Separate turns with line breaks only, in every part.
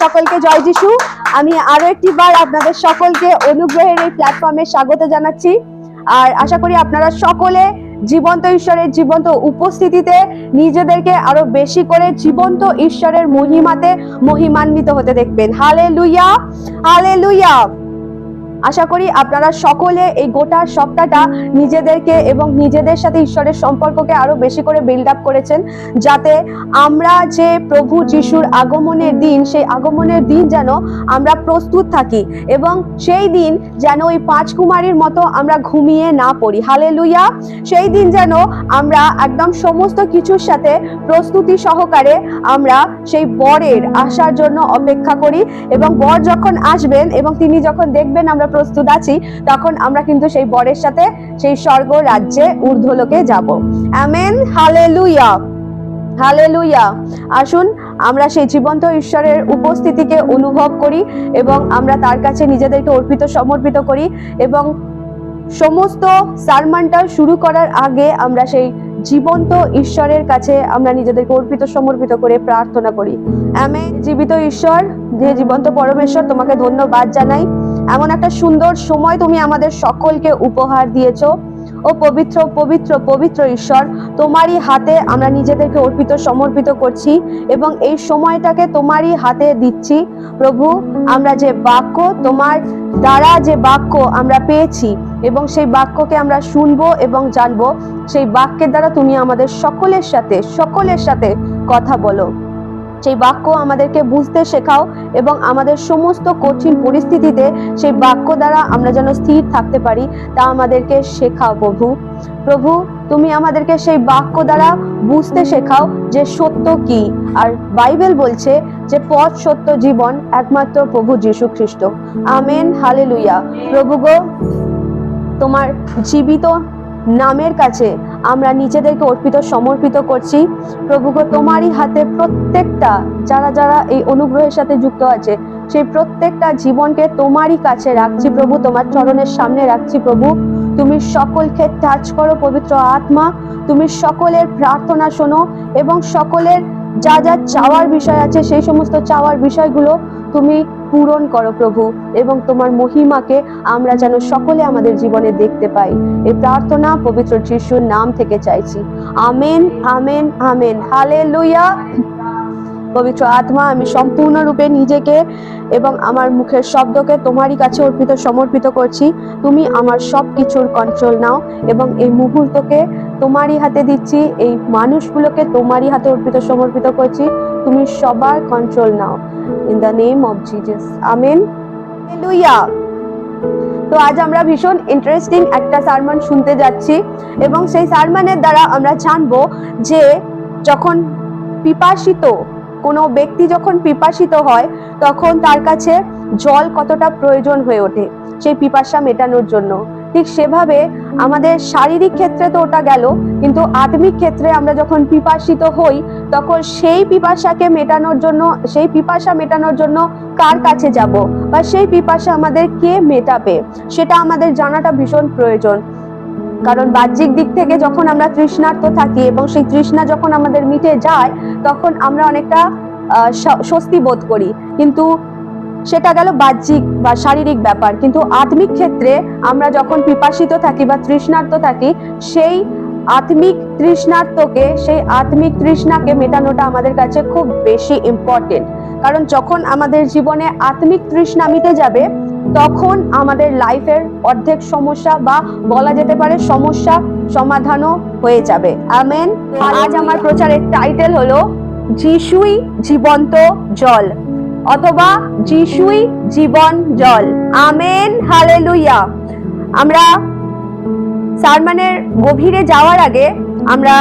সকলকে জয় আমি আরও একটি বার আপনাদের সকলকে অনুগ্রহের প্ল্যাটফর্মে স্বাগত জানাচ্ছি। আর আশা করি আপনারা সকলে জীবন্ত ঈশ্বরের জীবন্ত উপস্থিতিতে নিজেদেরকে আরও বেশি করে জীবন্ত ঈশ্বরের মহিমাতে মহিমান্বিত হতে দেখবেন। হালে লুইয়া হালে লুইয়া আশা করি আপনারা সকলে এই গোটা সপ্তাহটা নিজেদেরকে এবং নিজেদের সাথে ঈশ্বরের সম্পর্ককে আরও বেশি করে বিল্ড আপ করেছেন, যাতে আমরা যে প্রভু যিশুর আগমনের দিন, সেই আগমনের দিন যেন আমরা প্রস্তুত থাকি এবং সেই দিন যেন ওই পাঁচ কুমারীর মতো আমরা ঘুমিয়ে না পড়ি। হালে লুইয়া সেই দিন যেন আমরা একদম সমস্ত কিছুর সাথে প্রস্তুতি সহকারে আমরা সেই বরের আসার জন্য অপেক্ষা করি এবং বর যখন আসবেন এবং তিনি যখন দেখবেন আমরা প্রস্তুত আছি, তখন আমরা কিন্তু সেই বরের সাথে, সেই স্বর্গ রাজ্যে ঊর্ধ্বলোকে যাব। আমেন হালেলুয়া হালেলুয়া আসুন, আমরা সেই জীবন্ত ঈশ্বরের উপস্থিতিকে অনুভব করি এবং আমরা তার কাছে নিজেদেরকে অর্পিত, সমর্পিত করি এবং সমস্ত সারমানটা শুরু করার আগে আমরা সেই জীবন্ত ঈশ্বরের কাছে আমরা নিজেদেরকে অর্পিত, সমর্পিত করে প্রার্থনা করি। আমি জীবিত ঈশ্বর, যে জীবন্ত পরমেশ্বর, তোমাকে ধন্যবাদ জানাই। এমন একটা সুন্দর সময় তুমি আমাদের সকলকে উপহার দিয়েছ। ও পবিত্র পবিত্র পবিত্র ঈশ্বর, তোমারই হাতে আমরা নিজেদেরকে অর্পিত, সমর্পিত করছি এবং এই সময়টাকে তোমারই হাতে দিচ্ছি। প্রভু, আমরা যে বাক্য, তোমার দ্বারা যে বাক্য আমরা পেয়েছি এবং সেই বাক্যকে আমরা শুনব এবং জানব, সেই বাক্যের দ্বারা তুমি আমাদের সকলের সাথে সকলের সাথে কথা বলো। সেই বাক্য আমাদেরকে বুঝতে শেখাও এবং আমাদের সমস্ত কঠিন পরিস্থিতিতে সেই বাক্য দ্বারা আমরা যেন স্থির থাকতে পারি, তা আমাদেরকে শেখাও প্রভু। প্রভু, তুমি আমাদেরকে সেই বাক্য দ্বারা বুঝতে শেখাও যে সত্য কি। আর বাইবেল বলছে যে পথ সত্য জীবন একমাত্র প্রভু যীশু খ্রিস্ট। Amen, hallelujah. প্রভু গো, তোমার জীবিত নামের কাছে আমরা নিজেদেরকে অর্পিত, সমর্পিত করছি। প্রভু গো তোমারই হাতে প্রত্যেকটা, যারা যারা এই অনুগ্রহের সাথে যুক্ত আছে, সেই প্রত্যেকটা জীবনকে তোমারই কাছে রাখছি প্রভু, তোমার চরণের সামনে রাখছি প্রভু। তুমি সকলকে টাচ করো, পবিত্র আত্মা। তুমি সকলের প্রার্থনা শোনো এবং সকলের যা যা চাওয়ার বিষয় আছে, সেই সমস্ত চাওয়ার বিষয়গুলো তুমি পূরণ করো প্রভু, এবং তোমার মহিমাকে আমরা যেন সকলে আমাদের জীবনে দেখতে পাই। এই প্রার্থনা পবিত্র যিশুর নাম থেকে চাইছি। Amen amen amen. হালে পবিত্র আত্মা, আমি সম্পূর্ণরূপে নিজেকে এবং আমার মুখের শব্দকে তোমারই কাছে অর্পিত, সমর্পিত করছি। তুমি আমার সব কিছুর কন্ট্রোল নাও, এবং এই মুহূর্তকে তোমারই হাতে দিচ্ছি। এই মানুষগুলোকে তোমারই হাতে অর্পিত, সমর্পিত করছি। তুমি সবার control now. In the name of Jesus amen hallelujah তো আজ আমরা ভীষণ ইন্টারেস্টিং একটা সারমন শুনতে যাচ্ছি এবং সেই সারমনের দ্বারা আমরা জানব যে যখন পিপাসিত, কোনো ব্যক্তি যখন পিপাসিত হয়, তখন তার কাছে জল কতটা প্রয়োজন হয়ে ওঠে? সেই পিপাসা মেটানোর জন্য। ঠিক সেভাবে আমাদের শারীরিক ক্ষেত্রে তো ওটা গেল, কিন্তু আত্মিক ক্ষেত্রে আমরা যখন পিপাসিত হই তখন সেই পিপাসাকে মেটানোর জন্য, সেই পিপাসা মেটানোর জন্য কার কাছে যাব? বা সেই পিপাসা আমাদের কে মেটাবে? সেটা আমাদের জানাটা ভীষণ প্রয়োজন। কারণ বাহ্যিক দিক থেকে যখন আমরা তৃষ্ণার্ত থাকি এবং সেই তৃষ্ণা যখন আমাদের মিটে যায়, তখন আমরা অনেকটা স্বস্তি বোধ করি। কিন্তু সেটা গেল বাহ্যিক বা শারীরিক ব্যাপার। কিন্তু আত্মিক ক্ষেত্রে আমরা যখন পিপাসিত থাকি বা তৃষ্ণার্ত থাকি, সেই আত্মিক তৃষ্ণার্তকে সেই আত্মিক তৃষ্ণাকে মেটানোটা আমাদের কাছে খুব বেশি ইম্পর্টেন্ট কারণ যখন আমাদের জীবনে আত্মিক তৃষ্ণা মিটে যাবে, তখন আমাদের লাইফের অর্ধেক সমস্যা বা বলা যেতে পারে সমস্যা সমাধানও হয়ে যাবে। আমেন আজ আমার প্রচারের টাইটেল হলো, যিশুই জীবন্ত জল অথবা, যিশুই জীবন জল আমেন হালেলুয়া আমরা সারমানের গভীরে যাওয়ার আগে আমরা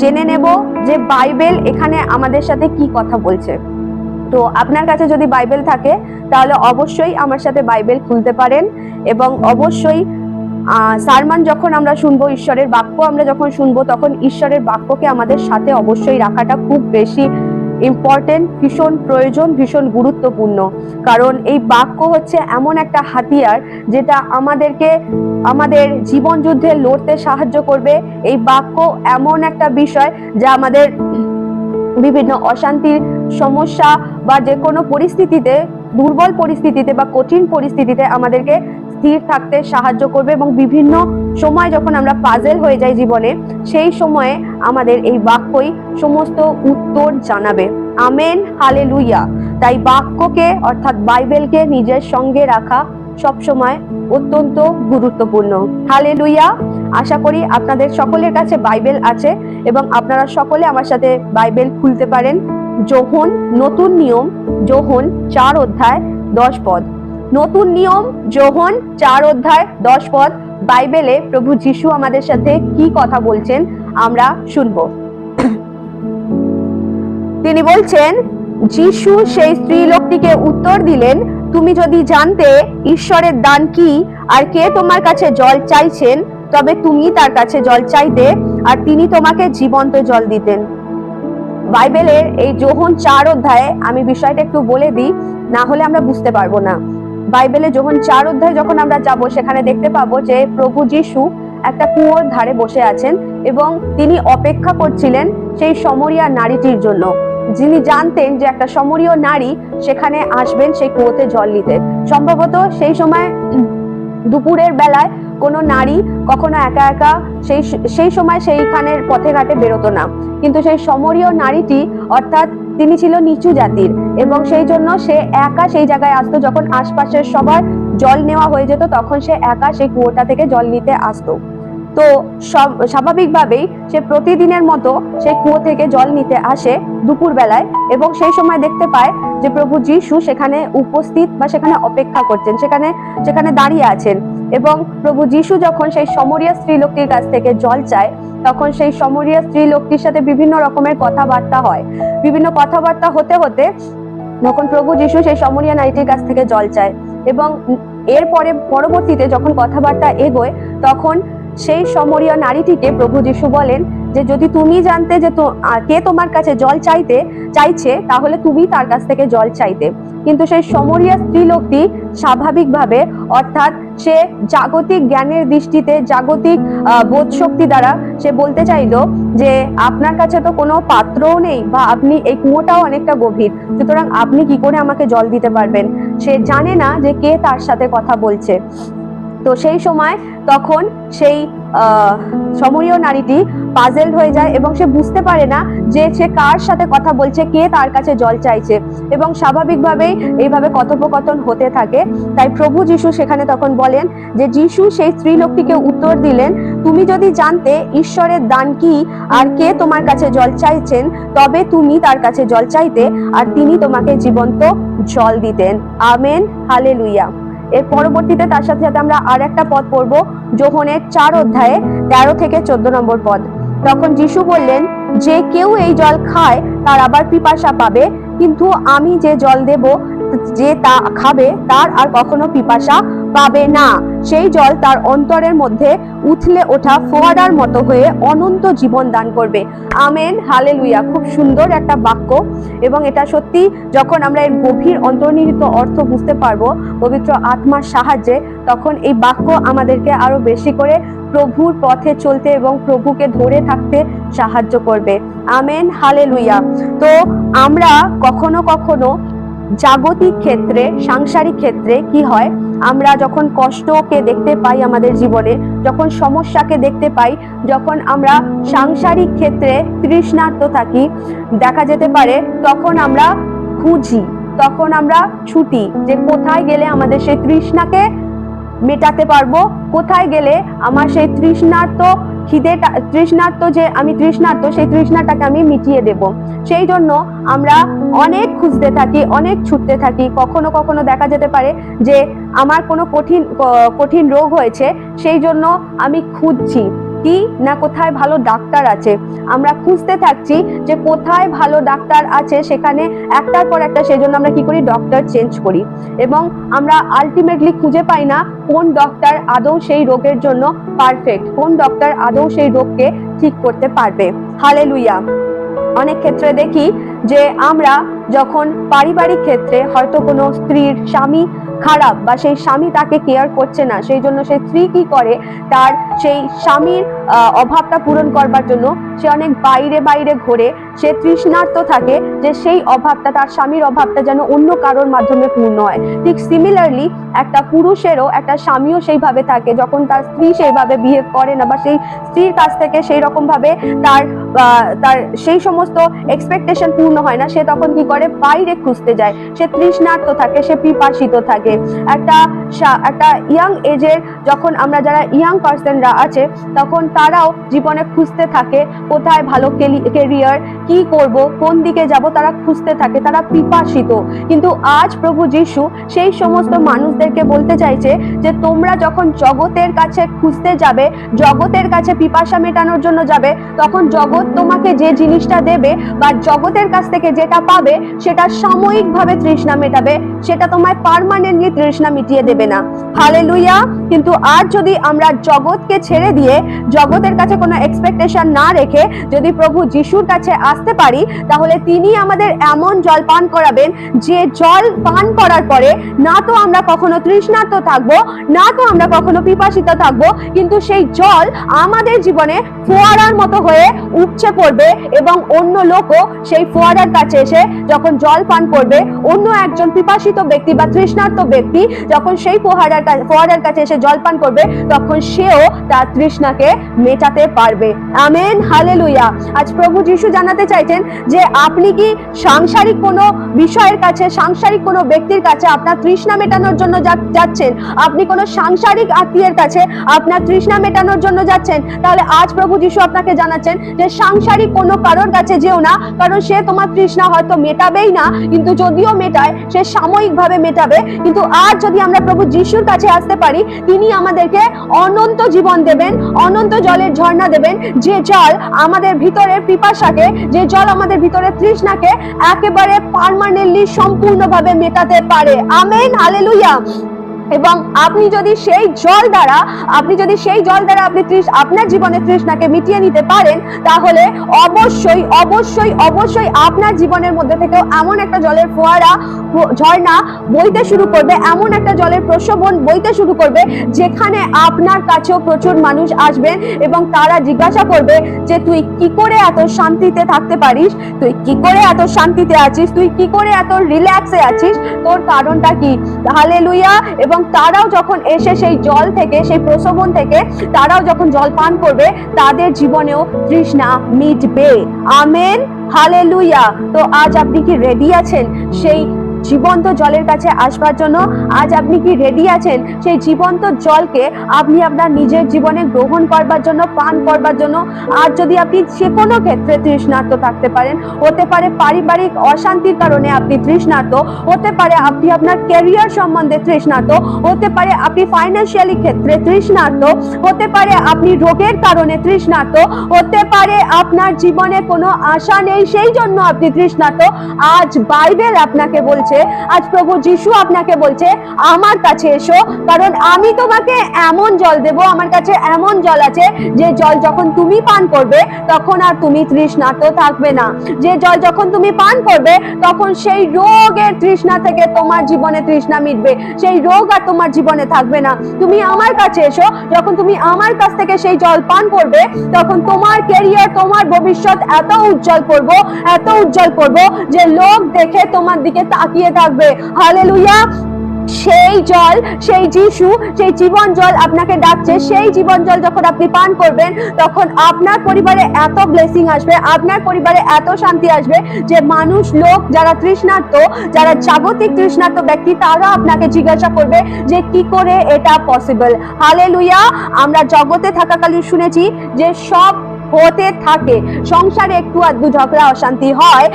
জেনে নেব যে বাইবেল এখানে আমাদের সাথে কি কথা বলছে। তো আপনার কাছে যদি বাইবেল থাকে, তাহলে অবশ্যই আমার সাথে বাইবেল খুলতে পারেন এবং অবশ্যই সারমান যখন আমরা শুনব ঈশ্বরের বাক্য, আমরা যখন শুনব, তখন ঈশ্বরের বাক্যকে আমাদের সাথে অবশ্যই রাখাটা খুব বেশি ইম্পর্টেন্ট ভীষণ প্রয়োজন, ভীষণ গুরুত্বপূর্ণ। কারণ এই বাক্য হচ্ছে এমন একটা হাতিয়ার যেটা আমাদেরকে, আমাদের জীবন যুদ্ধে লড়তে সাহায্য করবে। এই বাক্য এমন একটা বিষয় যা আমাদের বিভিন্ন অশান্তির সমস্যা বা যে কোনো পরিস্থিতিতে, দুর্বল পরিস্থিতিতে বা কঠিন পরিস্থিতিতে আমাদেরকে স্থির থাকতে সাহায্য করবে এবং বিভিন্ন সময় যখন আমরা পাজেল হয়ে যাই জীবনে, সেই সময়ে আমাদের এই বাক্যই সমস্ত উত্তর জানাবে। আমেন হালে লুইয়া তাই বাক্যকে, অর্থাৎ বাইবেলকে নিজের সঙ্গে রাখা সবসময় অত্যন্ত গুরুত্বপূর্ণ। হালে লুইয়া আশা করি আপনাদের সকলের কাছে বাইবেল আছে এবং আপনারা সকলে আমার সাথে বাইবেল খুলতে পারেন। যোহন নতুন নিয়ম যোহন চার অধ্যায় দশ পদ। নতুন নিয়ম যোহন চার অধ্যায়, দশ পদ, বাইবেলে প্রভু যিশু আমাদের সাথে কি কথা বলছেন আমরা শুনব। তিনি বলছেন, যিশু সেই স্ত্রী লোকটিকে উত্তর দিলেন, তুমি যদি জানতে ঈশ্বরের দান কি, আর কে তোমার কাছে জল চাইছেন, তবে তুমি তার কাছে জল চাইতে, আর তিনি তোমাকে জীবন্ত জল দিতেন। বাইবেলের এই যোহন চার অধ্যায়ে আমি বিষয়টা একটু বলে দিই, না হলে আমরা বুঝতে পারব না। বাইবেলে যখন চার অধ্যায় যখন আমরা যাব, সেখানে দেখতে পাবো যে প্রভু যিশু একটা কুয়োর ধারে বসে আছেন এবং তিনি অপেক্ষা করছিলেন সেই সমরিয়া নারীটির জন্য। যিনি জানতেন যে একটা সমরীয় নারী সেখানে আসবেন সেই কুয়োতে জল নিতে। সম্ভবত সেই সময় দুপুরের বেলায় কোনো নারী কখনো একা একা সেই সেই সময় সেইখানের পথে ঘাটে বেরোতো না। কিন্তু সেই সমরীয় নারীটি অর্থাৎ তিনি ছিল নিচু জাতির এবং সেই জন্য সে একা সেই জায়গায় আসতো। যখন আশপাশের সবার জল নেওয়া হয়ে যেত, তখন সে একা সেই কুয়োটা থেকে জল নিতে আসতো। তো সব- স্বাভাবিকভাবেই সে প্রতিদিনের মতো সেই কুয়ো থেকে জল নিতে আসে দুপুর বেলায় এবং সেই সময় দেখতে পায় যে প্রভু যিশু সেখানে উপস্থিত বা সেখানে অপেক্ষা করছেন, সেখানে সেখানে দাঁড়িয়ে আছেন। এবং প্রভু যিশু যখন সেই সমরিয়া স্ত্রী লোকটির কাছ থেকে জল চায়, তখন সেই সমরিয়া স্ত্রী লোকটির সাথে বিভিন্ন রকমের কথাবার্তা হয়। বিভিন্ন কথাবার্তা হতে হতে তখন প্রভু যিশু সেই সমরিয়া নারীটির কাছ থেকে জল চায় এবং এরপরে পরবর্তীতে যখন কথাবার্তা এগোয়, তখন সেই সমরীয় নারীটিকে প্রভু যিশু বলেন যে যদি তুমি জানতে যে কে তোমার কাছে জল চাইতে, চাইছে, তাহলে তুমি তার কাছ থেকে জল চাইতে। কিন্তু সেই সমরীয় স্ত্রী লোকটি স্বাভাবিকভাবে, অর্থাৎ সে জাগতিক জ্ঞানের দৃষ্টিতে, জাগতিক বোধ শক্তি দ্বারা সে বলতে চাইলো যে আপনার কাছে তো কোনো পাত্রও নেই বা আপনি এই কুয়োটাও অনেকটা গভীর, সুতরাং আপনি কি করে আমাকে জল দিতে পারবেন? সে জানে না যে কে তার সাথে কথা বলছে। তো সেই সময় তখন সেই সমরীয় নারীটি পাজেল হয়ে যায় এবং সে বুঝতে পারে না যে সে কার সাথে কথা বলছে, কে তার কাছে জল চাইছে এবং স্বাভাবিকভাবেই এইভাবে কথোপকথন হতে থাকে। তাই প্রভু যিশু সেখানে তখন বলেন যে, যিশু সেই স্ত্রী লোকটিকে উত্তর দিলেন, তুমি যদি জানতে ঈশ্বরের দান কি আর কে তোমার কাছে জল চাইছেন, তবে তুমি তার কাছে জল চাইতে, আর তিনি তোমাকে জীবন্ত জল দিতেন। Amen, hallelujah. এর পরবর্তীতে তার সাথে সাথে আমরা আর একটা পদ পড়ব যোহনের চার অধ্যায়ে তেরো থেকে চোদ্দ নম্বর পদ। তখন যিশু বললেন, যে কেউ এই জল খায়, তার আবার পিপাসা পাবে, কিন্তু আমি যে জল দেব, যে তা খাবে, তার আর কখনো পিপাসা পাবে না। সেই জল তার অন্তরের মধ্যে উথলে ওঠা ফোয়ারার মতো হয়ে অনন্ত জীবন দান করবে। Amen, hallelujah. খুব সুন্দর একটা বাক্য। এবং এটা সত্যি, যখন আমরা এর গভীর অন্তর্নিহিত অর্থ বুঝতে পারব, পবিত্র আত্মার সাহায্যে, তখন এই বাক্য আমাদেরকে আরও বেশি করে প্রভুর পথে চলতে এবং প্রভুকে ধরে থাকতে সাহায্য করবে। Amen, hallelujah. তো আমরা কখনো কখনো জাগতিক ক্ষেত্রে, সাংসারিক ক্ষেত্রে কি হয়? আমরা যখন কষ্টকে দেখতে পাই আমাদের জীবনে, যখন সমস্যাকে দেখতে পাই, যখন আমরা সাংসারিক ক্ষেত্রে তৃষ্ণার্ত থাকি, দেখা যেতে পারে তখন আমরা খুঁজি, তখন আমরা ছুটি যে কোথায় গেলে আমাদের সেই তৃষ্ণাকে মেটাতে পারব, কোথায় গেলে আমার সেই তৃষ্ণার্ত খিদেটা তৃষ্ণার্ত যে, আমি তৃষ্ণার্ত, সেই তৃষ্ণাটাকে আমি মিটিয়ে দেব। সেই জন্য আমরা অনেক খুঁজতে থাকি, অনেক ছুটতে থাকি। কখনো কখনো দেখা যেতে পারে যে, আমার কোনো কঠিন কঠিন রোগ হয়েছে, সেই জন্য আমি খুঁজছি। কি না কোথায় ভালো ডাক্তার আছে? আমরা খুঁজতে থাকছি যে কোথায় ভালো ডাক্তার আছে সেখানে একটার পর একটা সেই জন্য আমরা কি করি? ডক্টর চেঞ্জ করি। এবং আমরা আলটিমেটলি খুঁজে পাই না কোন ডক্টর আদৌ সেই রোগের জন্য পারফেক্ট কোন ডক্টর আদৌ সেই রোগকে ঠিক করতে পারবে। হালে লুইয়া অনেক ক্ষেত্রে দেখি যে আমরা যখন পারিবারিক ক্ষেত্রে হয়তো কোনো স্ত্রীর স্বামী খারাপ বা সেই স্বামী তাকে কেয়ার করছে না, সেই জন্য সেই স্ত্রী কি করে? তার সেই স্বামীর অভাবটা পূরণ করবার জন্য সে অনেক বাইরে বাইরে ঘোরে, সে তৃষ্ণার্ত থাকে যে সেই অভাবটা, তার স্বামীর অভাবটা যেন অন্য কারোর মাধ্যমে পূর্ণ হয়। ঠিক সিমিলারলি একটা পুরুষেরও একটা স্বামীও সেইভাবে থাকে, যখন তার স্ত্রী সেইভাবে বিহেভ করে না বা সেই স্ত্রীর কাছ থেকে সেই রকম ভাবে তার তার সেই সমস্ত এক্সপেকটেশন পূর্ণ হয় না, সে তখন কি করে? বাইরে খুঁজতে যায়। সে তৃষ্ণার্ত থাকে, সে পিপাসিত থাকে। একটা একটা ইয়াং এজের যখন আমরা যারা ইয়াং পার্সনরা আছে, তখন তারাও জীবনে খুঁজতে থাকে, কোথায় ভালো কেরিয়ার কি করব, কোন দিকে যাব, তারা খুঁজতে থাকে, তারা পিপাসিত। কিন্তু আজ প্রভু যিশু সেই সমস্ত মানুষদেরকে বলতে চাইছে যে, তোমরা যখন জগতের কাছে খুঁজতে যাবে, জগতের কাছে পিপাসা মেটানোর জন্য যাবে, তখন জগৎ তোমাকে যে জিনিসটা দেবে বা জগতের কাছ থেকে যেটা পাবে, সেটা সাময়িকভাবে তৃষ্ণা মেটাবে, সেটা তোমায় পার্মানেন্টলি তৃষ্ণা মিটিয়ে দেবে না। হালে লুইয়া কিন্তু আর যদি আমরা জগৎকে ছেড়ে দিয়ে জগতের কাছে কোনো এক্সপেকটেশন না রেখে যদি প্রভু যিশুর কাছে আসতে পারি, তাহলে তিনি আমাদের এমন জল পান করাবেন, যে জল পান করার পরে না তো আমরা কখনো তৃষ্ণার্ত থাকব, না তো আমরা কখনো পিপাসিত থাকব, কিন্তু সেই জল আমাদের জীবনে ফোয়ারার মতো হয়ে উপচে পড়বে এবং অন্য লোকও সেই ফোয়ারার কাছে এসে যখন জল পান করবে, অন্য একজন পিপাসিত ব্যক্তি বা তৃষ্ণার্ত ব্যক্তি যখন সেই ফোয়ারার কা- ফোয়ারার কাছে এসে জল পান করবে, তখন সেও তার তৃষ্ণাকে মেটাতে পারবে। Amen, hallelujah. আজ প্রভু যিশু জানাতে চাইছেন যে, আপনি কি সাংসারিক কোনো বিষয়ের কাছে, সাংসারিক কোনো ব্যক্তির কাছে আপনার তৃষ্ণা মেটানোর জন্য যাচ্ছেন? আপনি কোনো সাংসারিক আত্মীয়ের কাছে আপনার তৃষ্ণা মেটানোর জন্য যাচ্ছেন? তাহলে আজ প্রভু যিশু আপনাকে জানাচ্ছেন যে, সাংসারিক কোনো কারোর কাছে যেও না, কারণ সে তোমার তৃষ্ণা হয়তো মেটাবেই না, কিন্তু যদিও মেটায়, সে সাময়িকভাবে মেটাবে। কিন্তু আজ যদি আমরা প্রভু যিশুর কাছে আসতে পারি, তিনি আমাদেরকে অনন্ত জীবন দেবেন, অনন্ত জলের ঝর্ণা দেবেন, যে জল আমাদের ভিতরের পিপাসাকে, যে জল আমাদের ভিতরে তৃষ্ণাকে একেবারে পার্মানেন্টলি সম্পূর্ণভাবে মেটাতে পারে। আমেন হালেলুয়া এবং আপনি যদি সেই জল দ্বারা, আপনি যদি সেই জল দ্বারা আপনি আপনার জীবনে তৃষ্ণাকে মিটিয়ে নিতে পারেন, তাহলে অবশ্যই অবশ্যই অবশ্যই আপনার জীবনের মধ্যে থেকেও এমন একটা জলের ফোয়ারা ঝর্ণা বইতে শুরু করবে এমন একটা জলের প্রশোভন বইতে শুরু করবে, যেখানে আপনার কাছেও প্রচুর মানুষ আসবেন এবং তারা জিজ্ঞাসা করবে যে, তুই কি করে এত শান্তিতে থাকতে পারিস? তুই কি করে এত শান্তিতে আছিস? তুই কি করে এত রিল্যাক্সে আছিস? তোর কারণটা কি? হালে লুইয়া এবং তারাও যখন এসে সেই জল থেকে, সেই প্রসবন থেকে, তারাও যখন জল পান করবে, তাদের জীবনেও তৃষ্ণা মিটবে। আমেন! হালে লুইয়া তো আজ আপনি কি রেডি আছেন? সেই জীবন্ত জলের কাছে আসবার জন্য আজ আপনি কি রেডি আছেন? সেই জীবন্ত জলকে আপনি আপনার নিজের জীবনে গ্রহণ করবার জন্য, পান করবার জন্য, আর যদি আপনি যে কোনো ক্ষেত্রে তৃষ্ণার্ত থাকতে পারেন, হতে পারে পারিবারিক অশান্তির কারণে আপনি তৃষ্ণার্ত, হতে পারে আপনি আপনার ক্যারিয়ার সম্বন্ধে তৃষ্ণার্ত, হতে পারে আপনি ফাইন্যান্সিয়ালি ক্ষেত্রে তৃষ্ণার্ত, হতে পারে আপনি রোগের কারণে তৃষ্ণার্ত, হতে পারে আপনার জীবনে কোনো আশা নেই, সেই জন্য আপনি তৃষ্ণার্ত। আজ বাইবেল আপনাকে বলছে আজ প্রভু যিশু আপনাকে বলছে, আমার কাছে এসো, কারণ আমি তোমাকে এমন জল দেব, আমার কাছে এমন জল আছে, যে জল যখন তুমি পান করবে, তখন আর তুমি তৃষ্ণার্ত থাকবে না। যে জল যখন তুমি পান করবে, তখন সেই রোগের তৃষ্ণা থেকে তোমার জীবনে তৃষ্ণা মিটবে, সেই রোগ আর তোমার জীবনে থাকবে না। তুমি আমার কাছে এসো, যখন তুমি আমার কাছ থেকে সেই জল পান করবে, তখন তোমার ক্যারিয়ার তোমার ভবিষ্যৎ এত উজ্জ্বল করব, এত উজ্জ্বল করব, যে লোক দেখে তোমার দিকে তাকিয়ে থাকবে। হালেলুয়া সেই জল, সেই যিশু, সেই জীবন জল আপনাকে ডাকছে। সেই জীবন জল যখন আপনি পান করবেন, তখন আপনার পরিবারে এত ব্লেসিং আসবে, আপনার পরিবারে এত শান্তি আসবে যে মানুষ, লোক যারা তৃষ্ণার্ত, যারা জাগতিক তৃষ্ণার্ত ব্যক্তি, তারা আপনাকে জিজ্ঞাসা করবে যে কি করে এটা পসিবল হালে আমরা জগতে থাকাকালীন শুনেছি যে সব হতে থাকে। সংসারে একটু আধটু ঝগড়া, অশান্তি হয়।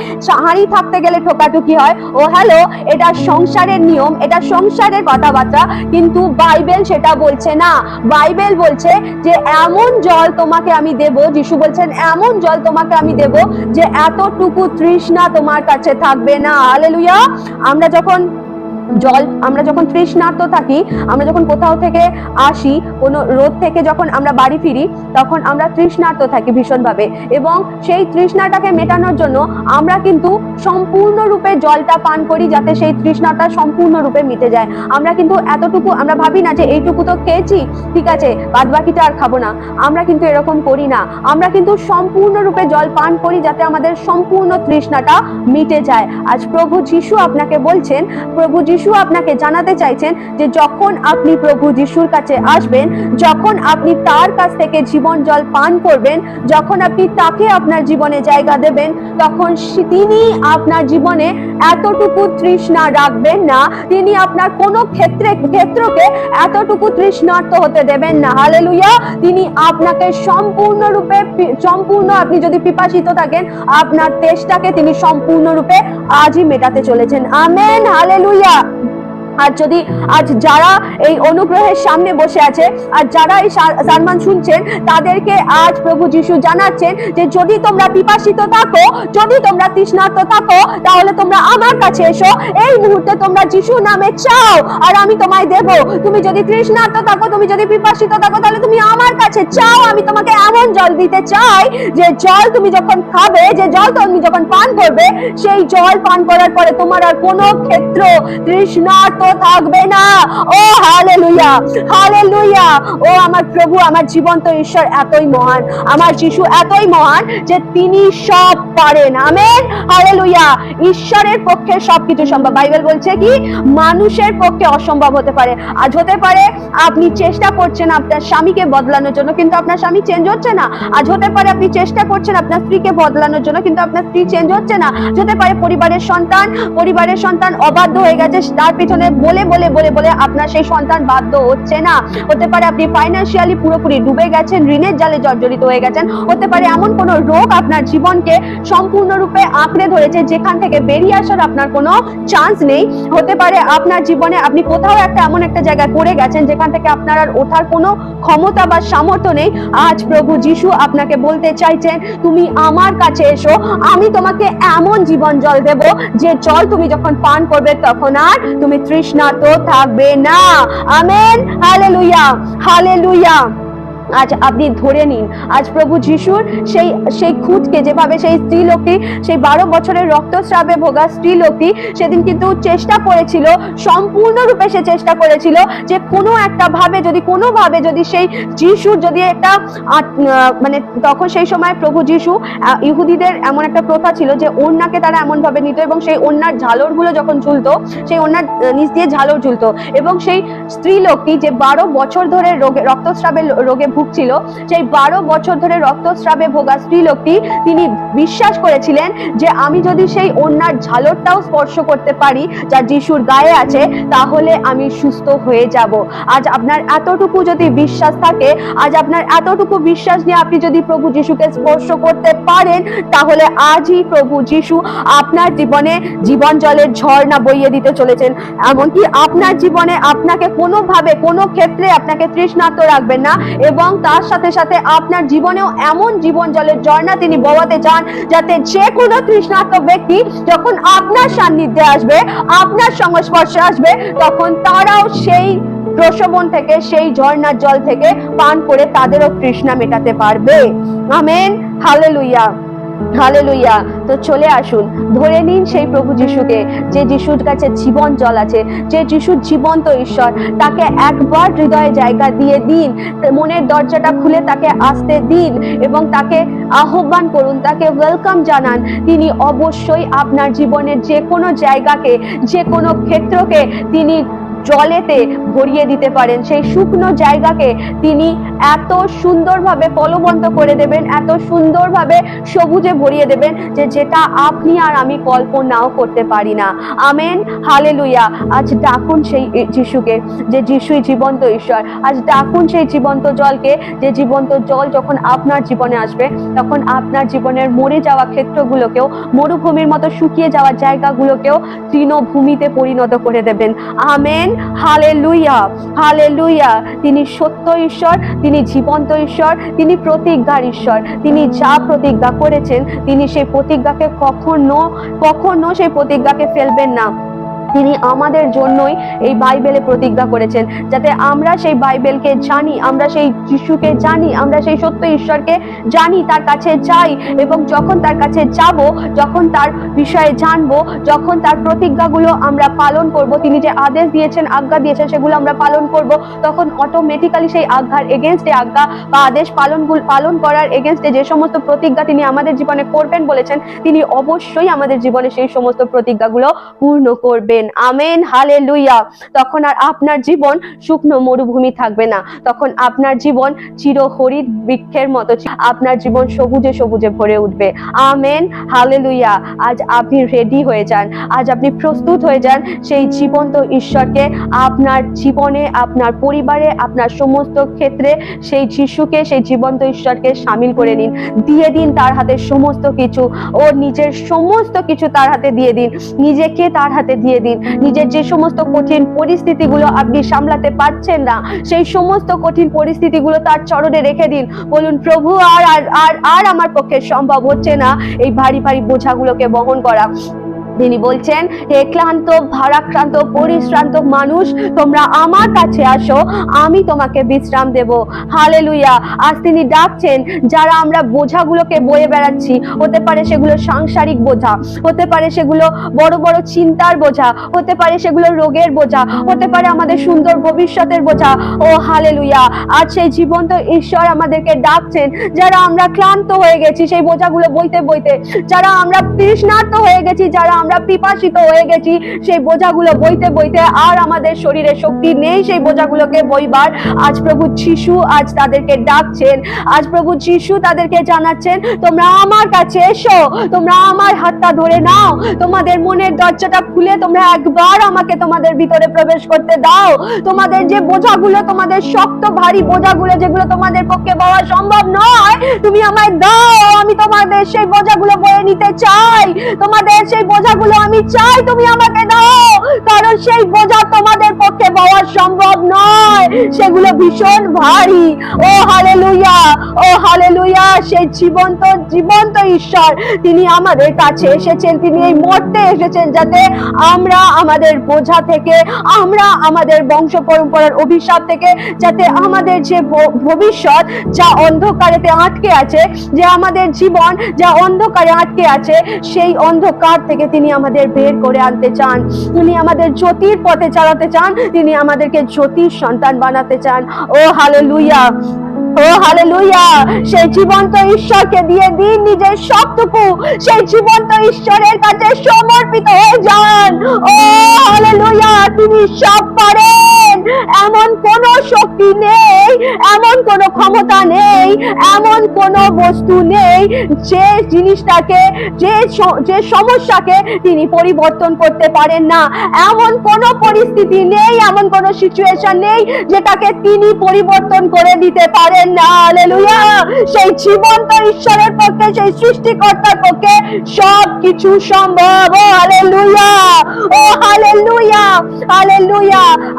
হাঁড়ি থাকতে গেলে ঠোকাঠুকি হয়। ও হ্যালো, এটা সংসারের নিয়ম, এটা সংসারের কথাবার্তা। কিন্তু বাইবেল সেটা বলছে না। বাইবেল বলছে যে এমন জল তোমাকে আমি দেব, যিশু বলছেন, এমন জল তোমাকে আমি দেব যে এতটুকু তৃষ্ণা তোমার কাছে থাকবে না। হালেলুয়া আমরা যখন জল, আমরা যখন তৃষ্ণার্ত থাকি, আমরা যখন কোথাও থেকে আসি, কোনো রোদ থেকে যখন আমরা বাড়ি ফিরি, তখন আমরা তৃষ্ণার্ত থাকি ভীষণভাবে। এবং সেই তৃষ্ণাটাকে মেটানোর জন্য আমরা কিন্তু সম্পূর্ণরূপে জলটা পান করি যাতে সেই তৃষ্ণাটা সম্পূর্ণরূপে মিটে যায়। আমরা কিন্তু এতটুকু, আমরা ভাবি না যে এইটুকু তো খেয়েছি, ঠিক আছে বাদ বাকিটা আর খাব না। আমরা কিন্তু এরকম করি না। আমরা কিন্তু সম্পূর্ণরূপে জল পান করি যাতে আমাদের সম্পূর্ণ তৃষ্ণাটা মিটে যায়। আজ প্রভু যিশু আপনাকে বলছেন, প্রভু যিশু আপনাকে জানাতে চাইছেন যে যখন আপনি প্রভু যিশুর কাছে আসবেন, যখন আপনি তার কাছ থেকে জীবন জল পান করবেন, যখন আপনি তাকে আপনার জীবনে জায়গা দেবেন, তখন তিনি আপনার জীবনে এতটুকু তৃষ্ণা রাখবেন না। তিনি আপনার কোনো ক্ষেত্রে ক্ষেত্রকে এতটুকু তৃষ্ণার্ত হতে দেবেন না। হালেলুয়া। তিনি আপনাকে সম্পূর্ণরূপে সম্পূর্ণ আপনি যদি পিপাসিত থাকেন, আপনার তেষ্টাকে তিনি সম্পূর্ণরূপে আজই মেটাতে চলেছেন। আমেন। হালেলুয়া। ¡Ah! আর যদি আজ যারা এই অনুগ্রহের সামনে বসে আছে, আর যারা এই সারমান শুনছেন, তাদেরকে আজ প্রভু যিশু জানাচ্ছেন যে যদি তোমরা পিপাসিত থাকো, যদি তোমরা তৃষ্ণার্ত থাকো, তাহলে তোমরা আমার কাছে এসো। এই মুহূর্তে তোমরা যিশু নামে চাও, আর আমি তোমায় দেব। তুমি যদি তৃষ্ণার্ত থাকো, তুমি যদি পিপাসিত থাকো, তাহলে তুমি আমার কাছে চাও। আমি তোমাকে এমন জল দিতে চাই যে জল তুমি যখন খাবে, যে জল তুমি যখন পান করবে, সেই জল পান করার পরে তোমার আর কোনো ক্ষেত্র তৃষ্ণার্ত থাকবে না। ও ও, আমার প্রভু, আমার জীবন্ত ঈশ্বর এতই মহান, আমার যিশু এতই মহান যে তিনি সব পারেন। আমেন ঈশ্বরের পক্ষে সবকিছু সম্ভব। বাইবেল বলছে কি? মানুষের পক্ষে অসম্ভব হতে পারে। আজ হতে পারে, আপনি চেষ্টা করছেন আপনার স্বামীকে বদলানোর জন্য, কিন্তু আপনার স্বামী চেঞ্জ হচ্ছে না। আজ হতে পারে, আপনি চেষ্টা করছেন আপনার স্ত্রীকে বদলানোর জন্য, কিন্তু আপনার স্ত্রী চেঞ্জ হচ্ছে না। হতে পারে, পরিবারের সন্তান পরিবারের সন্তান অবাধ্য হয়ে গেছে, তার পিছনে বলে বলে বলে বলে আপনার সেই সন্তান বাধ্য হচ্ছে না। হতে পারে আপনি ফাইন্যান্সিয়ালি পুরোপুরি ডুবে গেছেন, ঋণের জালে জর্জরিত হয়ে গেছেন। হতে পারে এমন কোনো রোগ আপনার জীবনকে সম্পূর্ণরূপে আঁকড়ে ধরেছে, যেখান থেকে বেরিয়ে আসার আপনার কোনো চান্স নেই। হতে পারে আপনার জীবনে আপনি কোথাও একটা এমন একটা জায়গায় পড়ে গেছেন, যেখান থেকে আপনার আর ওঠার কোনো ক্ষমতা বা সামর্থ্য নেই। আজ প্রভু যিশু আপনাকে বলতে চাইছেন, তুমি আমার কাছে এসো, আমি তোমাকে এমন জীবন জল দেব, যে জল তুমি যখন পান করবে তখন আর তুমি তৃষ্ণার্ত থাকবে না আমেন হালেলুয়া হালেলুয়া আজ আপনি ধরে নিন, আজ প্রভু যিশুর সেই সেই খুঁতকে যেভাবে সেই স্ত্রী লোকটি সেই বারো বছরের রক্তস্রাবে ভোগা স্ত্রী লোকটি সেদিন কিন্তু চেষ্টা করেছিল, সম্পূর্ণরূপে সে চেষ্টা করেছিল যে কোনো একটা ভাবে যদি, কোনো ভাবে যদি সেই যিশুর যদি একটা মানে তখন সেই সময় প্রভু যিশু ইহুদিদের এমন একটা প্রথা ছিল যে ওন্নাকে তারা এমন ভাবে নিত এবং সেই ওন্নার ঝালরগুলো যখন ঝুলতো, সেই ওন্নার নিচ দিয়ে ঝালর ঝুলতো এবং সেই স্ত্রী লোকটি যে বারো বছর ধরে রোগে রক্তস্রাবের রোগে ভুগছিল। সেই বারো বছর ধরে রক্তস্রাবে ভোগা স্ত্রী লোকটি তিনি বিশ্বাস করেছিলেন যে আমি যদি সেই ওন্নার ঝালরটাও স্পর্শ করতে পারি যা যিশুর গায়ে আছে, তাহলে আমি সুস্থ হয়ে যাব। আজ আপনার এতটুকু যদি বিশ্বাস থাকে, আজ আপনার এতটুকু বিশ্বাস নিয়ে আপনি যদি প্রভু যিশুকে স্পর্শ করতে পারেন, তাহলে আজই প্রভু যিশু আপনার জীবনে জীবন জলের ঝর্ণা বইয়ে দিতে চলেছেন। এমনকি আপনার জীবনে আপনাকে কোনোভাবে, কোনো ক্ষেত্রে আপনাকে তৃষ্ণার্ত রাখবেন না এবং তার সাথে সাথে আপনার জীবনেও এমন জীবন জলের ঝর্ণা তিনি বওয়াতে চান যাতে যে কোনো তৃষ্ণার্ত ব্যক্তি যখন আপনার সান্নিধ্যে আসবে, আপনার সংস্পর্শে আসবে, তখন তারাও সেই প্রশমন থেকে, সেই ঝর্ণার জল থেকে পান করে তাদেরও তৃষ্ণা মেটাতে পারবে। আমেন। হালেলুইয়া হালেলুইয়া তো চলে আসুন, ধরে নিন সেই প্রভু যিশুকে, যে যিশুর কাছে জীবন জল আছে, যে যিশুর জীবন্ত ঈশ্বর, তাকে একবার হৃদয়ে জায়গা দিয়ে দিন মনের দরজাটা খুলে তাকে আসতে দিন এবং তাকে আহ্বান করুন, তাকে ওয়েলকাম জানান। তিনি অবশ্যই আপনার জীবনের যে কোনো জায়গাকে, যে কোনো ক্ষেত্রকে তিনি জলেতে ভরিয়ে দিতে পারেন। সেই শুকনো জায়গাকে তিনি এত সুন্দরভাবে ফলবন্ত করে দেবেন, এত সুন্দরভাবে সবুজে ভরিয়ে দেবেন যে যেটা আপনি আর আমি কল্পনাও করতে পারি না। আমেন হালে লুইয়া আজ ডাকুন সেই যিশুকে, যে যিশুই জীবন্ত ঈশ্বর। আজ ডাকুন সেই জীবন্ত জলকে, যে জীবন্ত জল যখন আপনার জীবনে আসবে, তখন আপনার জীবনের মরে যাওয়া ক্ষেত্রগুলোকেও, মরুভূমির মতো শুকিয়ে যাওয়া জায়গাগুলোকেও তৃণভূমিতে পরিণত করে দেবেন। Amen hallelujah hallelujah. তিনি সত্য ঈশ্বর, তিনি জীবন্ত ঈশ্বর, তিনি প্রতিজ্ঞার ঈশ্বর। তিনি যা প্রতিজ্ঞা করেছেন, তিনি সেই প্রতিজ্ঞাকে কখনো কখনো সেই প্রতিজ্ঞাকে ফেলবেন না। তিনি আমাদের জন্যই এই বাইবেলে প্রতিজ্ঞা করেছেন, যাতে আমরা সেই বাইবেলকে জানি, আমরা সেই যিশুকে জানি, আমরা সেই সত্য ঈশ্বরকে জানি, তার কাছে যাই এবং যখন তার কাছে যাব, যখন তার বিষয়ে জানব, যখন তার প্রতিজ্ঞাগুলো আমরা পালন করব, তিনি যে আদেশ দিয়েছেন, আজ্ঞা দিয়েছেন, সেগুলো আমরা পালন করব, তখন অটোমেটিক্যালি সেই আজ্ঞার এগেনস্টে আজ্ঞা বা আদেশ পালন পালন করার এগেনস্টে যে সমস্ত প্রতিজ্ঞা তিনি আমাদের জীবনে করবেন বলেছেন, তিনি অবশ্যই আমাদের জীবনে সেই সমস্ত প্রতিজ্ঞাগুলো পূর্ণ করবেন। আমেন হালে তখন আর আপনার জীবন শুকনো মরুভূমি থাকবে না। তখন আপনার জীবন চির হরিৎ বৃক্ষের মতো আপনার জীবন সবুজে সবুজে ভরে উঠবে। আমেন হালে আজ আপনি রেডি হয়ে যান। আজ আপনি প্রস্তুত হয়ে যান সেই জীবন্ত ঈশ্বরকে। আপনার জীবনে, আপনার পরিবারে, আপনার সমস্ত ক্ষেত্রে সেই যিশুকে, সেই জীবন্ত ঈশ্বরকে সামিল করে নিন। দিয়ে দিন তার হাতে সমস্ত কিছু। ও নিজের সমস্ত কিছু তার হাতে দিয়ে দিন। নিজেকে তার হাতে দিয়ে দিন। নিজের যে সমস্ত কঠিন পরিস্থিতিগুলো আপনি সামলাতে পারছেন না, সেই সমস্ত কঠিন পরিস্থিতিগুলো তার চরণে রেখে দিন। বলুন, প্রভু, আর আর আর আর আমার পক্ষে সম্ভব হচ্ছে না। এই ভারী ভারী বোঝাগুলোকে বহন করা। তিনি বলছেন, হে ক্লান্ত, ভারাক্রান্ত, পরিশ্রান্ত মানুষ, তোমরা আমার কাছে আসো, আমি তোমাকে বিশ্রাম দেব। হালেলুয়া। আজ তিনি ডাকছেন, যারা আমরা বোঝাগুলোকে বয়ে বেড়াচ্ছি, হতে পারে সেগুলো সাংসারিক বোঝা, হতে পারে সেগুলো বড় বড় চিন্তার বোঝা, হতে পারে সেগুলো রোগের বোঝা, হতে পারে আমাদের সুন্দর ভবিষ্যতের বোঝা। ও হালে লুইয়া আজ সেই জীবন্ত ঈশ্বর আমাদেরকে ডাকছেন, যারা আমরা ক্লান্ত হয়ে গেছি, সেই বোঝাগুলো বইতে বইতে, যারা আমরা তৃষ্ণার্ত হয়ে গেছি, যারা আমরা পিপাসিত হয়ে গেছি, সেই বোঝাগুলো বইতে বইতে আর আমাদের শরীরে শক্তি নেই, সেই বোঝাগুলোকে বইবার। আজ প্রভু যিশু আজ তাদেরকে ডাকছেন, আজ প্রভু যিশু তাদেরকে জানাচ্ছেন, তোমরা আমার কাছে এসো, তোমরা আমার হাতটা ধরে নাও, তোমাদের মনের দরজাটা খুলে তোমরা একবার আমাকে তোমাদের ভিতরে প্রবেশ করতে দাও। তোমাদের যে বোঝাগুলো, তোমাদের শক্ত, ভারী বোঝাগুলো, যেগুলো তোমাদের পক্ষে পাওয়া সম্ভব নয়, তুমি আমায় দাও, আমি তোমাদের সেই বোঝাগুলো বয়ে নিতে চাই। তোমাদের সেই বোঝাগুলো আমি চাই তুমি আমাকে দাও কারণ সেই বোঝা তোমাদের পক্ষে পাওয়া সম্ভব নয়। সেগুলো ভীষণ ভারী। ও হালেলুয়া ও হালেলুয়া সেই জীবন্ত জীবন্ত ঈশ্বর। তিনি আমাদের কাছে এসেছেন। তিনি এই মরতে এসেছেন যাতে আমরা আমাদের বোঝা থেকে, আমরা আমাদের বংশ পরম্পরার অভিশাপ থেকে, যাতে আমাদের যে ভবিষ্যৎ যা অন্ধকারেতে আটকে আছে, যে আমাদের জীবন যা অন্ধকারে আটকে আছে, সেই অন্ধকার থেকে তিনি আমাদের বের করে আনতে চান। তিনি আমাদের জ্যোতির পথে চালাতে চান। তিনি আমাদেরকে জ্যোতির সন্তান বানাতে চান। ও হালেলুয়া ও হালেলুয়া, সেই জীবন্ত ঈশ্বরকে দিয়ে দিন নিজের সবটুকু সেই জীবন্ত ঈশ্বরের কাছে সমর্পিত হয়ে যান। ও হালেলুয়া সব পারেন। এমন কোন শক্তি নেই, এমন কোন ক্ষমতা নেই, এমন কোন বস্তু নেই যে জিনিসটাকে, যে যে সমস্যাকে তিনি পরিবর্তন করতে পারেন না। এমন কোন পরিস্থিতি নেই, এমন কোন সিচুয়েশন নেই যেটাকে তিনি পরিবর্তন করে দিতে পারেন। সেই জীবন্ত ঈশ্বরের পক্ষে, সেই সৃষ্টিকর্তার পক্ষে সব কিছু সম্ভব। ও ও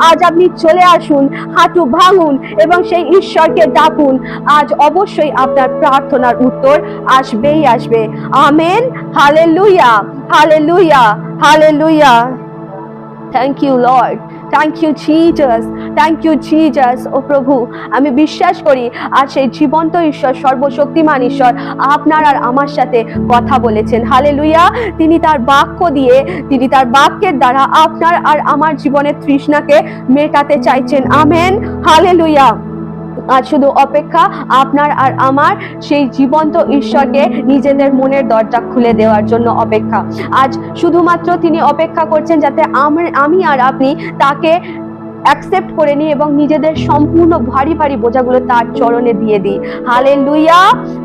আজ আপনি চলে আসুন, হাঁটু ভাঙুন এবং সেই ঈশ্বরকে ডাকুন। আজ অবশ্যই আপনার প্রার্থনার উত্তর আসবেই আসবে। Amen, hallelujah hallelujah hallelujah. Thank you lord thank you Jesus thank you Jesus ও প্রভু, আমি বিশ্বাস করি আর সেই জীবন্ত ঈশ্বর, সর্বশক্তিমান ঈশ্বর আপনার আর আমার সাথে কথা বলেছেন। হালে লুইয়া তিনি তার বাক্য দিয়ে, তিনি তার বাক্যের দ্বারা আপনার আর আমার জীবনের তৃষ্ণাকে মেটাতে চাইছেন। আমেন হালে আজ শুধু অপেক্ষা, আপনার আর আমার সেই জীবন্ত ঈশ্বরকে নিজেদের মনের দরজা খুলে দেওয়ার জন্য অপেক্ষা। আজ শুধুমাত্র তিনি অপেক্ষা করছেন যাতে আমি আর আপনি তাকে অ্যাকসেপ্ট করে নিই এবং নিজেদের সম্পূর্ণ ভারী ভারী বোঝাগুলো তার চরণে দিয়ে দিই। হালে লুইয়া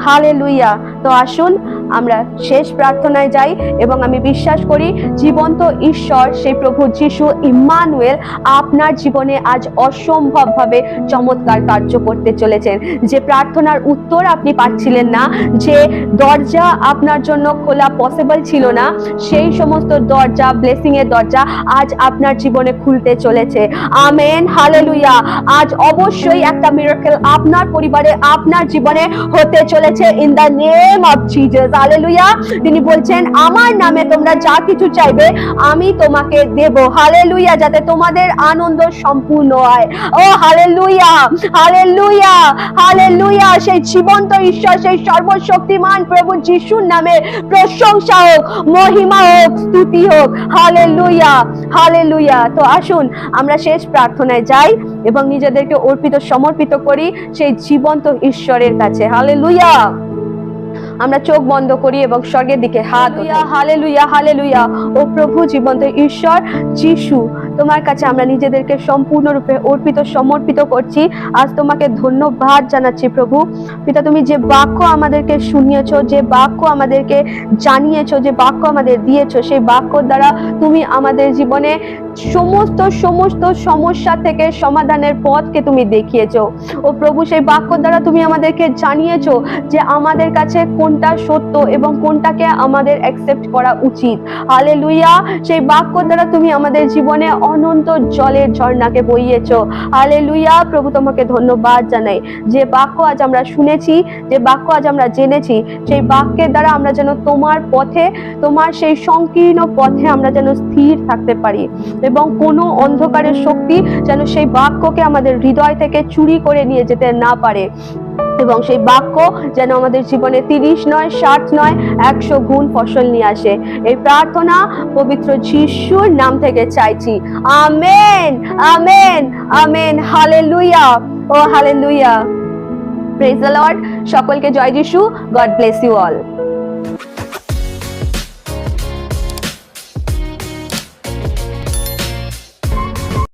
হালে লুইয়া তো আসুন, আমরা শেষ প্রার্থনায় যাই এবং আমি বিশ্বাস করি জীবন্ত ঈশ্বর, সেই প্রভু যিশু ইম্মানুয়েল আপনার জীবনে আজ অসম্ভবভাবে চমৎকার কার্য করতে চলেছেন। যে প্রার্থনার উত্তর আপনি পাচ্ছিলেন না, যে দরজা আপনার জন্য খোলা পসিবল ছিল না, সেই সমস্ত দরজা ব্লেসিং এর দরজা আজ আপনার জীবনে খুলতে চলেছে। আমেন হালেলুয়া আজ অবশ্যই একটা মিরাকেল আপনার পরিবারে, আপনার জীবনে হতে চলেছে। In the name name of Jesus hallelujah তিনি বলছেন, আমার নামে তোমরা যা কিছু চাইবে, আমি তোমাকে দেব। হালেলুয়া যাতে তোমাদের আনন্দ সম্পূর্ণ হয়। ও হালেলুয়া হালেলুয়া হালেলুয়া সেই জীবন্ত ঈশ্বর, সেই সর্বশক্তিমান প্রভু যিশুর নামে প্রশংসা হোক, মহিমা হোক, স্তুতি হোক। হালেলুয়া হালেলুয়া তো আসুন, আমরা শেষ প্রার্থনায় যাই এবং নিজেদেরকে অর্পিত, সমর্পিত করি সেই জীবন্ত ঈশ্বরের কাছে। হালেলুয়া আমরা চোখ বন্ধ করি এবং স্বর্গের দিকে হাত হালে লুইয়া হালে লুইয়া ও প্রভু জীবন্ত ঈশ্বর, যিশু তোমার কাছে আমরা নিজেদেরকে সম্পূর্ণরূপে অর্পিত, সমর্পিত করছি। আজ তোমাকে ধন্যবাদ জানাচ্ছি প্রভু। পিতা, তুমি যে বাক্য আমাদেরকে শুনিয়েছ, যে বাক্য আমাদেরকে জানিয়েছো, যে বাক্য আমাদের দিয়েছ, সেই বাক্যর দ্বারা তুমি আমাদের জীবনে সমস্ত সমস্ত সমস্যা থেকে সমাধানের পথকে তুমি দেখিয়েছো। ও প্রভু, সেই বাক্য দ্বারা তুমি আমাদেরকে জানিয়েছো যে আমাদের কাছে কোনটা সত্য এবং কোনটাকে আমাদের অ্যাকসেপ্ট করা উচিত। হালেলুয়া সেই বাক্য দ্বারা তুমি আমাদের জীবনে অনন্ত জলের ঝর্ণাকে বইয়েছ। আলে লুইয়া প্রভু তোমাকে ধন্যবাদ জানাই। যে বাক্য আজ আমরা শুনেছি, যে বাক্য আজ আমরা জেনেছি, সেই বাক্যের দ্বারা আমরা যেন তোমার পথে, তোমার সেই সংকীর্ণ পথে আমরা যেন স্থির থাকতে পারি। এবং কোনো অন্ধকারের শক্তি যেন সেই বাক্যকে আমাদের হৃদয় থেকে চুরি করে নিয়ে যেতে না পারে। এবং সেই বাক্য যেন আমাদের জীবনে তিরিশ নয়, ষাট নয়, একশো গুণ ফসল নিয়ে আসে। এই প্রার্থনা পবিত্র যিশুর নাম থেকে চাইছি। Amen amen amen. হালে লুইয়া ও হালেলুয়া। প্রেজ দ্য লর্ড সকলকে জয় যিশু। God bless you all